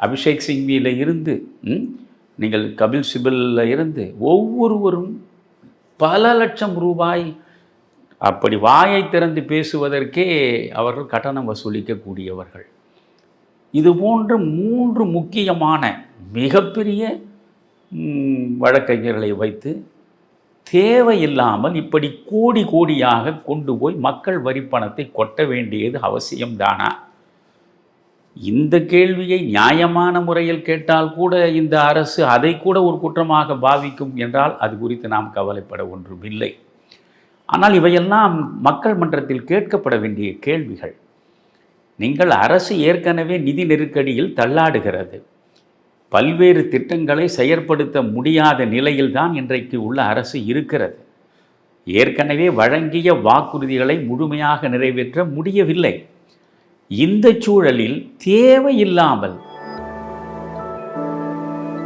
அபிஷேக் சிங்வியில் இருந்து நீங்கள் கபில் சிபிலில் இருந்து ஒவ்வொருவரும் பல லட்சம் ரூபாய் அப்படி வாயை திறந்து பேசுவதற்கே அவர்கள் கட்டணம் வசூலிக்கக்கூடியவர்கள். இது போன்ற மூன்று முக்கியமான மிகப்பெரிய வழக்கறிஞர்களை வைத்து தேவையில்லாமல் இப்படி கோடி கோடியாக கொண்டு போய் மக்கள் வரிப்பணத்தை கொட்ட வேண்டியது அவசியம்தானா? இந்த கேள்வியை நியாயமான முறையில் கேட்டால் கூட இந்த அரசு அதை கூட ஒரு குற்றமாக பாவிக்கும் என்றால் அது குறித்து நாம் கவலைப்பட ஒன்றுமில்லை. ஆனால் இவையெல்லாம் மக்கள் மன்றத்தில் கேட்கப்பட வேண்டிய கேள்விகள். நீங்கள் அரசு ஏற்கனவே நிதி நெருக்கடியில் தள்ளாடுகிறது. பல்வேறு திட்டங்களை செயற்படுத்த முடியாத நிலையில்தான் இன்றைக்கு உள்ள அரசு இருக்கிறது. ஏற்கனவே வழங்கிய வாக்குறுதிகளை முழுமையாக நிறைவேற்ற முடியவில்லை. இந்த சூழலில் தேவையில்லாமல்